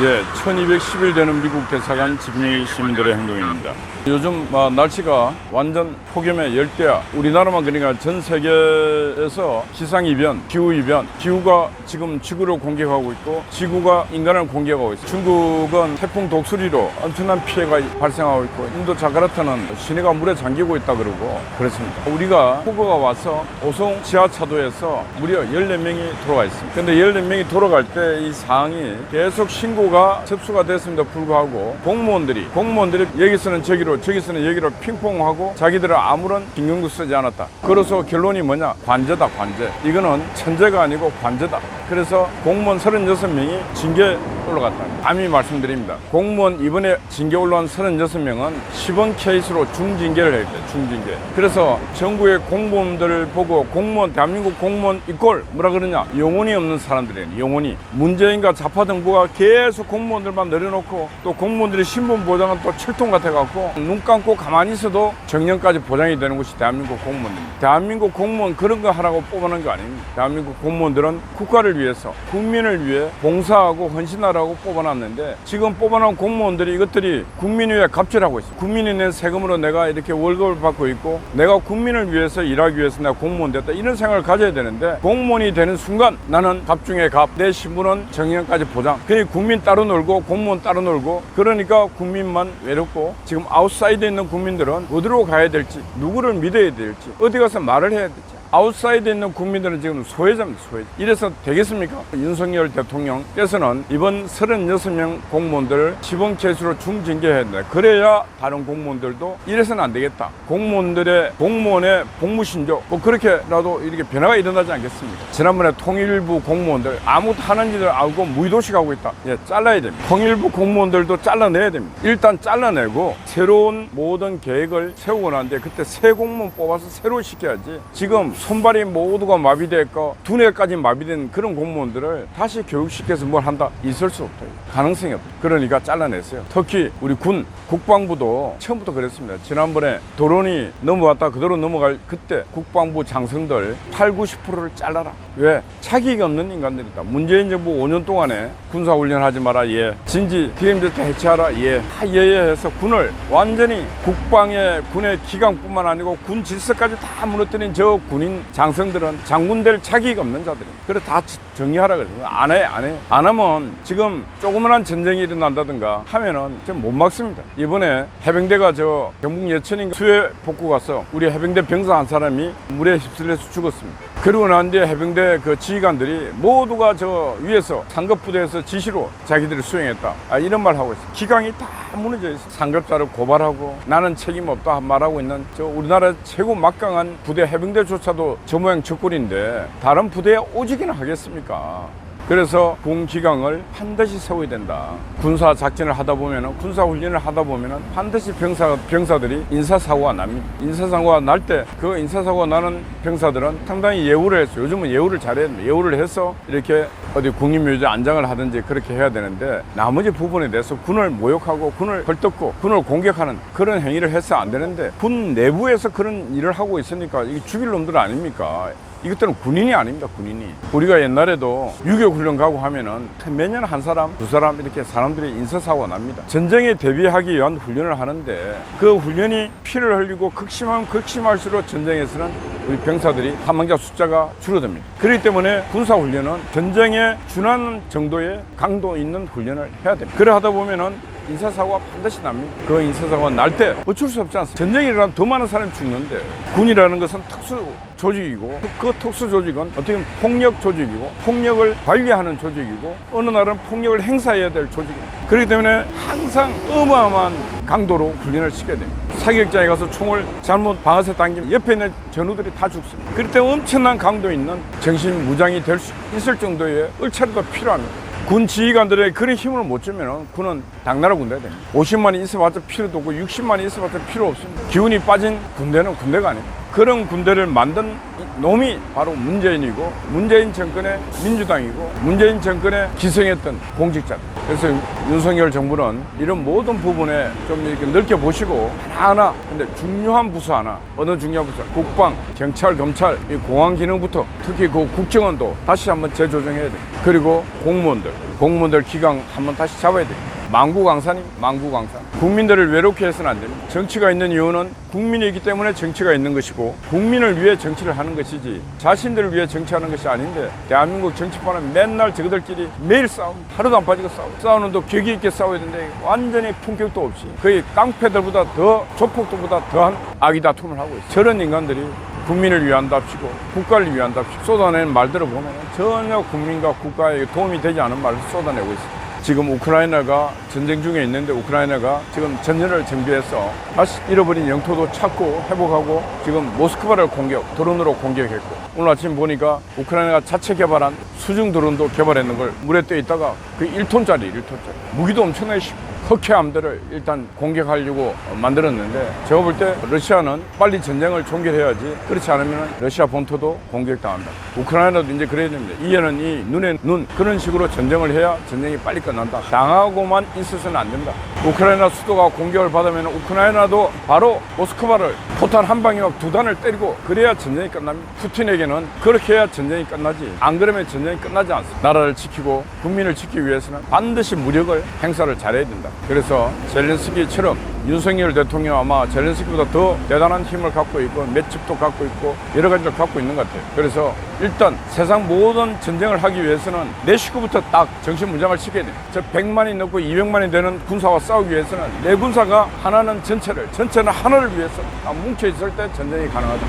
예, 1210일 되는 미국 대사관 집행 시민들의 행동입니다. 요즘 아, 날씨가 완전 폭염의 열대야. 우리나라만 그러니까 전 세계에서 기상이변, 기후이변, 기후가 지금 지구를 공격하고 있고 지구가 인간을 공격하고 있어요. 중국은 태풍 독수리로 엄청난 피해가 발생하고 있고 인도 자카르타는 시내가 물에 잠기고 있다 그러고 그렇습니다. 우리가 폭우가 와서 오송 지하차도에서 무려 14명이 돌아가 있습니다. 근데 14명이 돌아갈 때 이 상황이 계속 신고 가 접수가 됐음에도 불구하고 공무원들이 공무원들이 여기 서는 저기로 저기 서는 여기로 핑퐁하고 자기들은 아무런 신경도 쓰지 않았다. 그래서 결론이 뭐냐? 관제다 관제. 이거는 천재가 아니고 관제다. 그래서 공무원 36명이 징계 올라갔다. 감히 말씀드립니다. 공무원 이번에 징계 올라온 36명은 10원 케이스로 중징계를 했대 중징계. 그래서 정부의 공무원들을 보고 공무원 대한민국 공무원 이꼴 뭐라 그러냐? 영혼이 없는 사람들이에요. 영혼이. 문재인과 좌파 정부가 계속 공무원들만 내려놓고 또 공무원들의 신분 보장은 또 철통 같아갖고 눈 감고 가만히 있어도 정년까지 보장이 되는 곳이 대한민국 공무원입니다. 대한민국 공무원 그런 거 하라고 뽑아놓은 거 아닙니다. 대한민국 공무원들은 국가를 위해서 국민을 위해 봉사하고 헌신하라고 뽑아놨는데 지금 뽑아놓은 공무원들이 이것들이 국민 위해 갑질하고 있어. 국민이 낸 세금으로 내가 이렇게 월급을 받고 있고 내가 국민을 위해서 일하기 위해서 내가 공무원 됐다 이런 생각을 가져야 되는데 공무원이 되는 순간 나는 갑 중에 갑 내 신분은 정년까지 보장. 그니 국민 따로 놀고 공무원 따로 놀고 그러니까 국민만 외롭고 지금 아웃사이드에 있는 국민들은 어디로 가야 될지 누구를 믿어야 될지 어디 가서 말을 해야 될지 아웃사이드에 있는 국민들은 지금 소외자입니다, 소외자. 이래서 되겠습니까? 윤석열 대통령께서는 이번 36명 공무원들을 지번 케이스로 중징계해야 된다. 그래야 다른 공무원들도 이래서는 안 되겠다. 공무원들의 공무원의 복무신조 뭐 그렇게라도 이렇게 변화가 일어나지 않겠습니까? 지난번에 통일부 공무원들 아무것도 하는 일을 알고 무의도식 하고 있다. 예, 잘라야 됩니다. 통일부 공무원들도 잘라내야 됩니다. 일단 잘라내고 새로운 모든 계획을 세우고 나는데 그때 새 공무원 뽑아서 새로 시켜야지. 지금 손발이 모두가 마비됐고 두뇌까지 마비된 그런 공무원들을 다시 교육시켜서 뭘 한다? 있을 수 없다. 가능성이 없다. 그러니까 잘라냈어요. 특히 우리 군 국방부도 처음부터 그랬습니다. 지난번에 도론이 넘어왔다 그대로 넘어갈 그때 국방부 장성들 8, 90%를 잘라라. 왜? 차기가 없는 인간들이다. 문재인 정부 5년 동안에 군사훈련 하지 마라 예. 진지 기임들 다 해체하라 예다 예예해서 군을 완전히 국방의 군의 기강뿐만 아니고 군 질서까지 다 무너뜨린 저 군인 장성들은 장군 될 자기가 없는 자들입니다. 그래 다 정리하라 그래요. 안 해, 안 해. 안 하면 지금 조그만한 전쟁이 일어난다든가 하면은 좀 못 막습니다. 이번에 해병대가 저 경북 예천인 수해 복구 가서 우리 해병대 병사 한 사람이 물에 휩쓸려서 죽었습니다. 그러고 난 뒤에 해병대 그 지휘관들이 모두가 저 위에서 상급부대에서 지시로 자기들이 수행했다. 아, 이런 말 하고 있어요. 기강이 다 무너져 있어. 상급자를 고발하고 나는 책임 없다 말하고 있는 저 우리나라 최고 막강한 부대 해병대조차도 저 모양 저꼴인데 다른 부대에 오지기는 하겠습니까? 그래서 군 기강을 반드시 세워야 된다. 군사 작전을 하다 보면은 군사 훈련을 하다 보면은 반드시 병사 병사들이 인사 사고가 납니다. 인사 사고가 날 때 그 인사 사고가 나는 병사들은 상당히 예우를 했어요. 요즘은 예우를 됩니다. 예우를 해서 이렇게 어디 국립묘지 안장을 하든지 그렇게 해야 되는데 나머지 부분에 대해서 군을 모욕하고 군을 헐뜯고 군을 공격하는 그런 행위를 해서 안 되는데 군 내부에서 그런 일을 하고 있으니까 이게 죽일 놈들 아닙니까? 이것들은 군인이 아닙니다, 군인이. 우리가 옛날에도 유교 훈련 가고 하면은 매년 한 사람, 두 사람 이렇게 사람들이 인사사고가 납니다. 전쟁에 대비하기 위한 훈련을 하는데 그 훈련이 피를 흘리고 극심하면 극심할수록 전쟁에서는 우리 병사들이 사망자 숫자가 줄어듭니다. 그렇기 때문에 군사 훈련은 전쟁에 준하는 정도의 강도 있는 훈련을 해야 됩니다. 그래 하다 보면은 인사사고가 반드시 납니다. 그 인사사고가 날 때 어쩔 수 없지 않습니까? 전쟁이 일어나면 더 많은 사람이 죽는데 군이라는 것은 특수 조직이고 그 특수 조직은 어떻게 보면 폭력 조직이고 폭력을 관리하는 조직이고 어느 날은 폭력을 행사해야 될 조직입니다. 그렇기 때문에 항상 어마어마한 강도로 훈련을 시켜야 됩니다. 사격장에 가서 총을 잘못 방아쇠 당기면 옆에 있는 전우들이 다 죽습니다. 그럴 때 엄청난 강도 있는 정신 무장이 될 수 있을 정도의 얼차려도 필요합니다. 군 지휘관들의 그런 힘을 못 주면 군은 당나라 군대가 됩니다. 50만이 있어봤자 필요도 없고 60만이 있어봤자 필요 없습니다. 기운이 빠진 군대는 군대가 아닙니다. 그런 군대를 만든 놈이 바로 문재인이고 문재인 정권의 민주당이고 문재인 정권에 기성했던 공직자. 그래서 윤석열 정부는 이런 모든 부분에 좀 이렇게 넓게 보시고 하나 근데 중요한 부서 하나 어느 중요한 부서 국방, 경찰, 검찰, 이 공안 기능부터 특히 그 국정원도 다시 한번 재조정해야 돼. 그리고 공무원들, 공무원들 기강 한번 다시 잡아야 돼. 망구강산이 망구강산. 국민들을 외롭게 해서는 안 됩니다. 정치가 있는 이유는 국민이기 때문에 정치가 있는 것이고 국민을 위해 정치를 하는 것이지 자신들을 위해 정치하는 것이 아닌데 대한민국 정치판은 맨날 저들끼리 매일 싸움 하루도 안 빠지고 싸움 싸우는 도 격이 있게 싸워야 되는데 완전히 품격도 없이 거의 깡패들보다 더 조폭들보다 더한 악의 다툼을 하고 있어요. 저런 인간들이 국민을 위한답시고 국가를 위한답시고 쏟아내는 말들을 보면 전혀 국민과 국가에 도움이 되지 않은 말을 쏟아내고 있습니다. 지금 우크라이나가 전쟁 중에 있는데 우크라이나가 지금 전열을 정비해서 다시 잃어버린 영토도 찾고 회복하고 지금 모스크바를 공격, 드론으로 공격했고 오늘 아침 보니까 우크라이나가 자체 개발한 수중 드론도 개발했는 걸 물에 떠 있다가 그 1톤짜리, 1톤짜리. 무기도 엄청나게 쉽고 흑해함들을 일단 공격하려고 만들었는데 제가 볼 때 러시아는 빨리 전쟁을 종결해야지 그렇지 않으면 러시아 본토도 공격당한다. 우크라이나도 이제 그래야 됩니다. 이해는 이 눈에 눈 그런 식으로 전쟁을 해야 전쟁이 빨리 끝난다. 당하고만 있어서는 안 된다. 우크라이나 수도가 공격을 받으면 우크라이나도 바로 모스크바를 포탄 한 방에 두 단을 때리고 그래야 전쟁이 끝납니다. 푸틴에게는 그렇게 해야 전쟁이 끝나지. 안 그러면 전쟁이 끝나지 않습니다. 나라를 지키고 국민을 지키기 위해서는 반드시 무력을 행사를 잘해야 된다. 그래서 젤렌스키처럼 윤석열 대통령 아마 젤렌스키보다 더 대단한 힘을 갖고 있고 맷집도 갖고 있고 여러 가지를 갖고 있는 것 같아요. 그래서 일단 세상 모든 전쟁을 하기 위해서는 내 식구부터 딱 정신 무장을 시켜야 돼요. 저 100만이 넘고 200만이 되는 군사와 싸우기 위해서는 내 군사가 하나는 전체를, 전체는 하나를 위해서 딱 뭉쳐 있을 때 전쟁이 가능하다.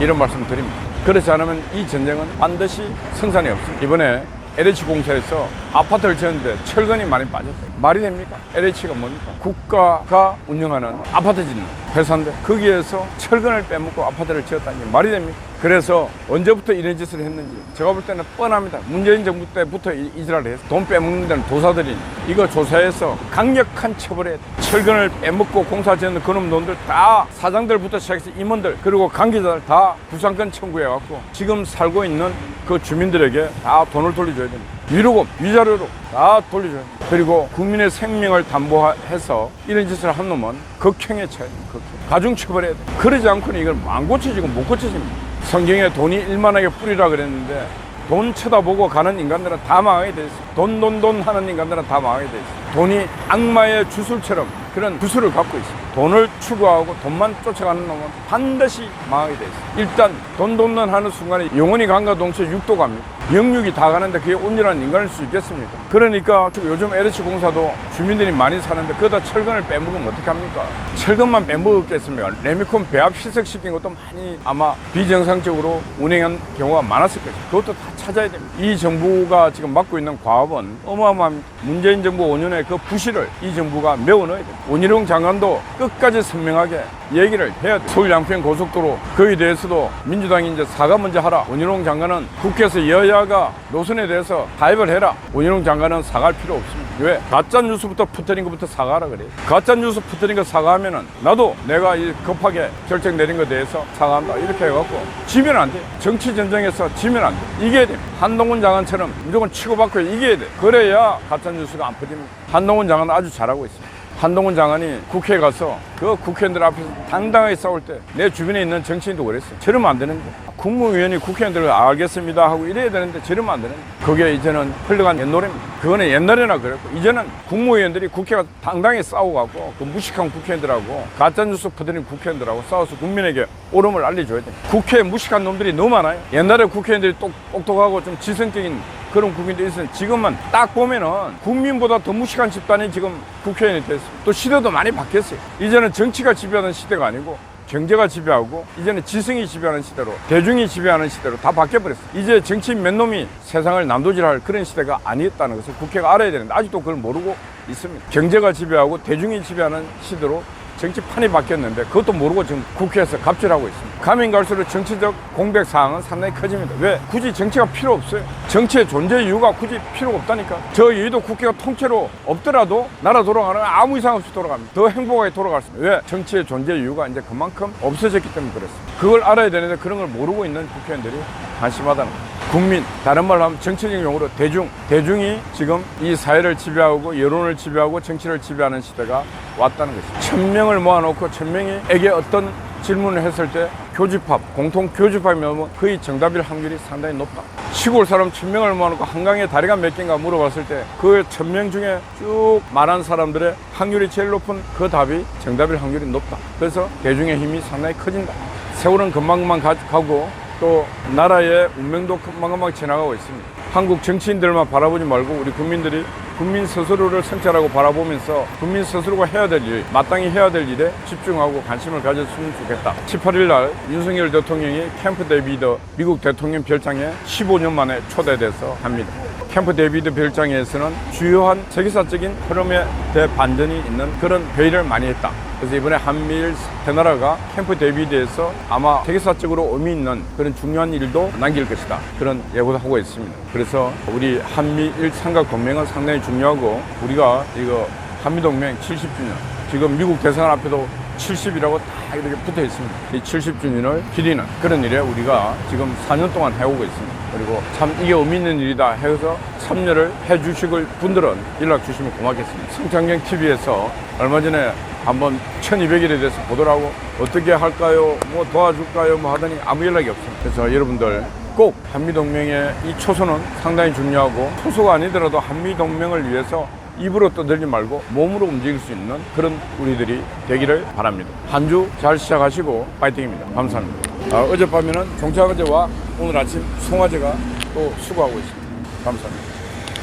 이런 말씀 드립니다. 그렇지 않으면 이 전쟁은 반드시 성산이 없습니다. 이번에 LH 공사에서 아파트를 지었는데 철근이 많이 빠졌어요. 말이 됩니까? LH가 뭡니까? 국가가 운영하는 아파트 짓는 회사인데 거기에서 철근을 빼먹고 아파트를 지었다니 말이 됩니까? 그래서 언제부터 이런 짓을 했는지 제가 볼 때는 뻔합니다. 문재인 정부 때부터 이, 이 지랄을 해서 돈 빼먹는 데는 도사들이 이거 조사해서 강력한 처벌에 철근을 빼먹고 공사 짓는 그놈 놈들 다 사장들부터 시작해서 임원들 그리고 관계자들 다 부상권 청구해갖고 지금 살고 있는 그 주민들에게 다 돈을 돌려줘야 됩니다. 위로금, 위자료로 다 됩니다. 그리고 국민의 생명을 담보해서 이런 짓을 한 놈은 극형에 됩니다. 극형. 가중처벌해야 돼요. 그러지 않고는 이걸 안 고쳐지고 못 고쳐집니다. 성경에 돈이 일만하게 뿌리라 그랬는데 돈 쳐다보고 가는 인간들은 다 망하게 돼 있어. 돈, 돈, 돈 하는 인간들은 다 망하게 돼 있어. 돈이 악마의 주술처럼 그런 주술을 갖고 있어. 돈을 추구하고 돈만 쫓아가는 놈은 반드시 망하게 돼 있어. 일단 돈, 돈, 돈 하는 순간에 영혼이 간과 동시에 육도 갑니다. 영육이 다 가는데 그게 온전한 인간일 수 있겠습니까? 그러니까 요즘 LH 공사도 주민들이 많이 사는데 그러다 철근을 빼먹으면 어떡합니까? 철근만 빼먹었겠습니까? 레미콘 배합 희석시킨 것도 많이 아마 비정상적으로 운행한 경우가 많았을 거죠. 그것도 다 찾아야 됩니다. 이 정부가 지금 맡고 있는 과업은 어마어마한 문재인 정부 5년의 그 부실을 이 정부가 메워넣어야 됩니다. 원희룡 장관도 끝 까지 선명하게 얘기를 해야 돼요. 서울 양평 고속도로 그에 대해서도 민주당이 이제 사과 먼저 하라. 원희룡 장관은 국회에서 여야가 노선에 대해서 타협을 해라. 원희룡 장관은 사과할 필요 없습니다. 왜? 가짜 뉴스부터 퍼뜨린 것부터 사과하라 그래요. 가짜 뉴스 퍼뜨린 거 사과하면은 나도 내가 이 급하게 결정 내린 것에 대해서 사과한다. 이렇게 해갖고 지면 안 돼. 정치 전쟁에서 지면 안 돼. 이겨야 돼. 한동훈 장관처럼 무조건 치고받고 이겨야 돼. 그래야 가짜 뉴스가 안 퍼집니다. 한동훈 장관은 아주 잘하고 있습니다. 한동훈 장관이 국회에 가서 그 국회의원들 앞에서 당당하게 싸울 때 내 주변에 있는 정치인도 그랬어요. 저러면 안 되는데. 국무위원이 국회의원들을 알겠습니다 하고 이래야 되는데 저러면 안 되는데. 그게 이제는 흘러간 옛노래입니다. 그거는 옛날에나 그랬고 이제는 국무위원들이 국회가 당당히 싸워갖고 그 무식한 국회의원들하고 가짜뉴스 퍼뜨린 국회의원들하고 싸워서 국민에게 옳음을 알려줘야 돼. 국회에 무식한 놈들이 너무 많아요. 옛날에 국회의원들이 똑, 똑똑하고 좀 지성적인 그런 국민들이 있어요. 지금은 딱 보면은 국민보다 더 무식한 집단이 지금 국회의원이 됐어요. 또 시대도 많이 바뀌었어요. 이제는 정치가 지배하는 시대가 아니고 경제가 지배하고 이제는 지성이 지배하는 시대로 대중이 지배하는 시대로 다 바뀌어버렸어요. 이제 정치인 몇 놈이 세상을 남도질할 그런 시대가 아니었다는 것을 국회가 알아야 되는데 아직도 그걸 모르고 있습니다. 경제가 지배하고 대중이 지배하는 시대로 정치판이 바뀌었는데 그것도 모르고 지금 국회에서 갑질하고 있습니다. 가면 갈수록 정치적 공백 사항은 상당히 커집니다. 왜? 굳이 정치가 필요 없어요. 정치의 존재 이유가 굳이 필요가 없다니까. 저 여의도 국회가 통째로 없더라도 나라 돌아가는 아무 이상 없이 돌아갑니다. 더 행복하게 돌아갈 수 있습니다. 왜? 정치의 존재 이유가 이제 그만큼 없어졌기 때문에 그렇습니다. 그걸 알아야 되는데 그런 걸 모르고 있는 국회의원들이 한심하다는 거예요. 국민, 다른 말로 하면 정치적 용어로 대중, 대중이 지금 이 사회를 지배하고 여론을 지배하고 정치를 지배하는 시대가 왔다는 것이죠. 천명 을 모아놓고 천 명에게 어떤 질문을 했을 때 교집합, 공통 교집합이면 거의 정답일 확률이 상당히 높다. 시골 사람 천 명을 모아놓고 한강에 다리가 몇 개인가 물어봤을 때 그 천 명 중에 쭉 말한 사람들의 확률이 제일 높은 그 답이 정답일 확률이 높다. 그래서 대중의 힘이 상당히 커진다. 세월은 금방금방 가- 가고 또 나라의 운명도 금방금방 지나가고 있습니다. 한국 정치인들만 바라보지 말고 우리 국민들이 국민 스스로를 성찰하고 바라보면서 국민 스스로가 해야 될 일, 마땅히 해야 될 일에 집중하고 관심을 가졌으면 좋겠다. 18일 날 윤석열 대통령이 캠프 데이비드 미국 대통령 별장에 15년 만에 초대돼서 합니다. 캠프 데이비드 별장에서는 주요한 세계사적인 흐름에 대해 반전이 있는 그런 회의를 많이 했다. 그래서 이번에 한미일 대나라가 캠프 데이비드에서 아마 세계사적으로 의미 있는 그런 중요한 일도 남길 것이다. 그런 예고도 하고 있습니다. 그래서 우리 한미일 삼각 동맹은 상당히 중요하고 우리가 이거 한미동맹 70주년 지금 미국 대사관 앞에도 70이라고 다 이렇게 붙어 있습니다. 이 70주년을 기리는 그런 일에 우리가 지금 4년 동안 해오고 있습니다. 그리고 참 이게 의미 있는 일이다 해서 참여를 해 주실 분들은 연락 주시면 고맙겠습니다. 성창경 TV에서 얼마 전에 한번 1200일에 대해서 하고 어떻게 할까요? 뭐 도와줄까요? 뭐 하더니 아무 연락이 없습니다. 그래서 여러분들 꼭 한미동맹의 이 초소는 상당히 중요하고 초소가 아니더라도 한미동맹을 위해서 입으로 떠들지 말고 몸으로 움직일 수 있는 그런 우리들이 되기를 바랍니다. 한 주 잘 시작하시고 파이팅입니다. 감사합니다. 아, 어젯밤에는 종착어제와 오늘 아침 송화제가 또 수고하고 있습니다. 감사합니다.